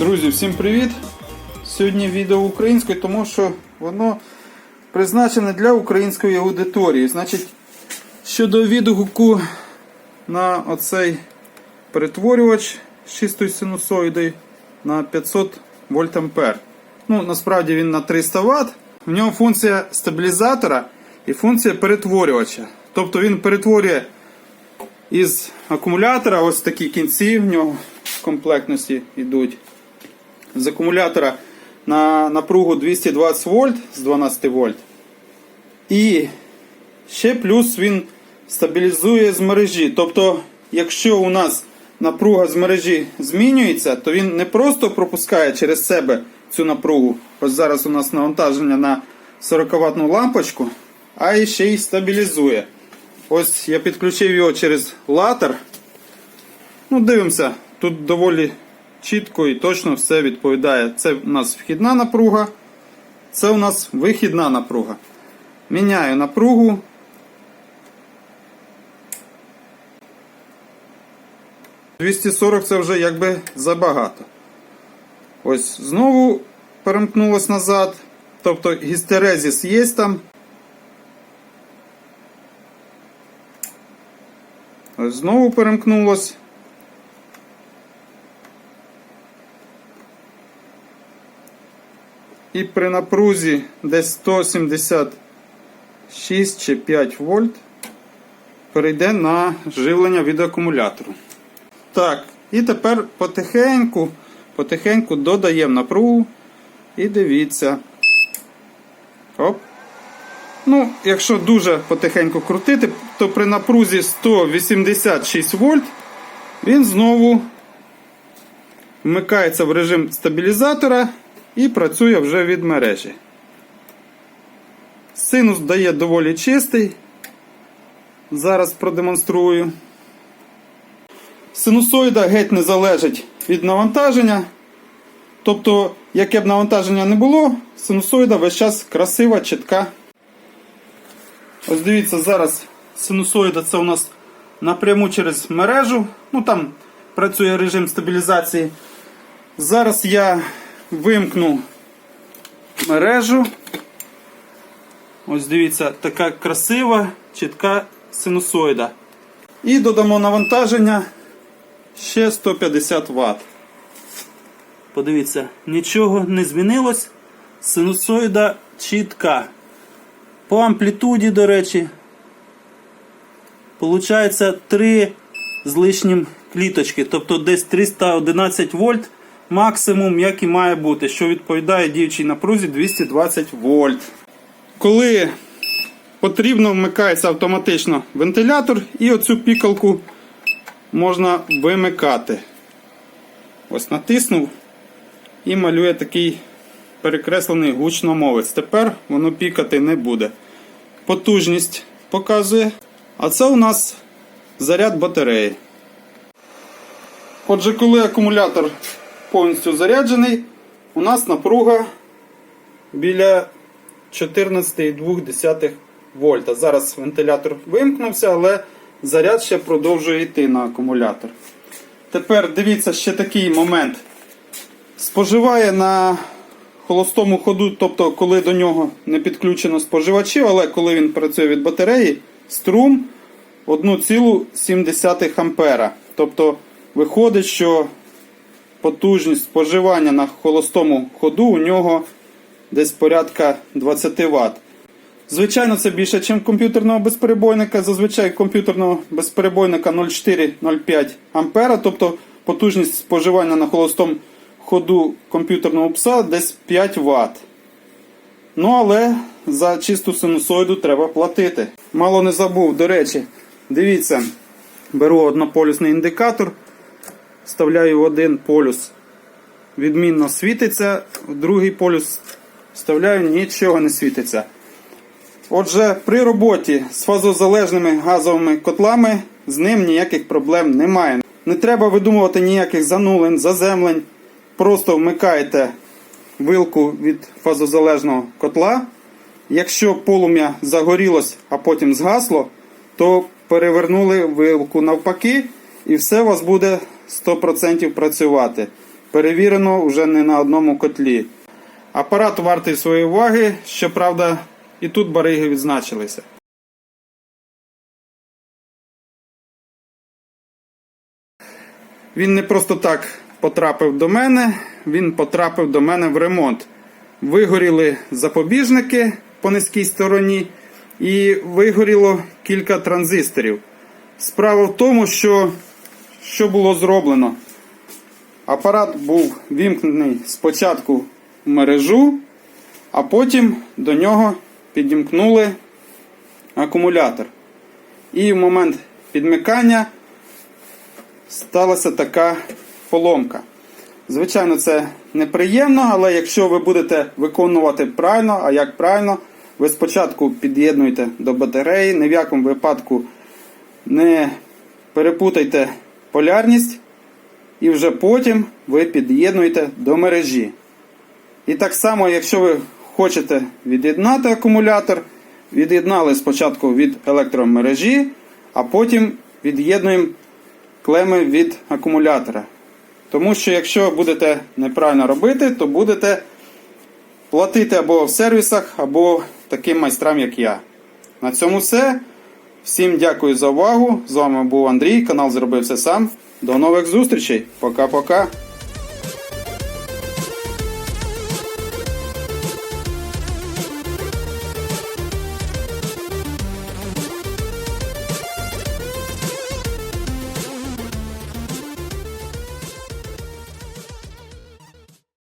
Друзі, всім привіт! Сьогодні відео українською, тому що воно призначене для української аудиторії. Значить, щодо відгуку на оцей перетворювач з чистою синусоїдою на 500 вольт ампер. Ну, насправді він на 300 Вт. В нього функція стабілізатора і функція перетворювача. Тобто він перетворює із акумулятора, ось такі кінці в нього в комплектності йдуть. З акумулятора на напругу 220 вольт з 12 вольт. І ще плюс він стабілізує з мережі. Тобто, якщо у нас напруга з мережі змінюється, то він не просто пропускає через себе цю напругу. Ось зараз у нас навантаження на 40 ватну лампочку, а ще й стабілізує. Ось я підключив його через латер. Ну, дивимося, тут доволі чітко і точно все відповідає. Це у нас вхідна напруга, це у нас вихідна напруга. Міняю напругу. «240» це вже якби забагато. Ось знову перемкнулось назад. Тобто гістерезіс є там. Ось знову перемкнулось. І при напрузі десь 176 чи 5 вольт перейде на живлення від акумулятору. Так, і тепер потихеньку, потихеньку додаємо напругу і дивіться. Оп. Ну, якщо дуже потихеньку крутити, то при напрузі 186 вольт він знову вмикається в режим стабілізатора і працює вже від мережі. Синус дає доволі чистий. Зараз продемонструю. Синусоїда геть не залежить від навантаження. Тобто, яке б навантаження не було, синусоїда весь час красива, чітка. Ось дивіться, зараз синусоїда це у нас напряму через мережу. Ну там працює режим стабілізації. Зараз я вимкну мережу. Ось дивіться, така красива, чітка синусоїда. І додамо навантаження ще 150 Вт. Подивіться, нічого не змінилось. Синусоїда чітка. По амплітуді, до речі, получається 3 з лишнім кліточки, тобто десь 311 вольт максимум, як і має бути, що відповідає діючій напрузі 220 вольт. Коли потрібно, вмикається автоматично вентилятор і оцю пікалку можна вимикати. Ось натиснув і малює такий перекреслений гучномовець. Тепер воно пікати не буде. Потужність показує. А це у нас заряд батареї. Отже, коли акумулятор повністю заряджений, у нас напруга біля 14,2 вольта. Зараз вентилятор вимкнувся, але заряд ще продовжує йти на акумулятор. Тепер дивіться ще такий момент. Споживає на холостому ходу, тобто коли до нього не підключено споживачів, але коли він працює від батареї, струм 1,7 ампера. Тобто виходить, що потужність споживання на холостому ходу у нього десь порядка 20 Вт. Звичайно, це більше, ніж комп'ютерного безперебойника. Зазвичай комп'ютерного безперебойника 0,4-0,5 ампера, тобто потужність споживання на холостому ходу комп'ютерного пса десь 5 Вт. Ну, але за чисту синусоїду треба платити. Мало не забув, до речі, дивіться, беру однополюсний індикатор, вставляю один полюс, відмінно світиться, в другий полюс вставляю, нічого не світиться. Отже, при роботі з фазозалежними газовими котлами з ним ніяких проблем немає. Не треба видумувати ніяких занулень, заземлень. Просто вмикаєте вилку від фазозалежного котла. Якщо полум'я загорілось, а потім згасло, то перевернули вилку навпаки, і все у вас буде 100% працювати. перевірено вже не на одному котлі. Апарат вартий своєї уваги, щоправда, і тут бариги відзначилися. Він не просто так потрапив до мене, він потрапив до мене в ремонт. Вигоріли запобіжники по низькій стороні, і вигоріло кілька транзисторів. Справа в тому, що, що було зроблено. Апарат був вімкнений спочатку в мережу, а потім до нього підімкнули акумулятор. І в момент підмикання сталася така поломка. Звичайно, це неприємно, але якщо ви будете виконувати правильно, а як правильно, ви спочатку під'єднуєте до батареї, ні в якому випадку не перепутайте полярність, і вже потім ви під'єднуєте до мережі. І так само, якщо ви хочете від'єднати акумулятор, від'єднали спочатку від електромережі, а потім від'єднуємо клеми від акумулятора. Тому що якщо будете неправильно робити, то будете платити або в сервісах, або таким майстрам, як я. На цьому все. Всім дякую за увагу. З вами був Андрій, канал Зробив все сам. До нових зустрічей. Пока-пока.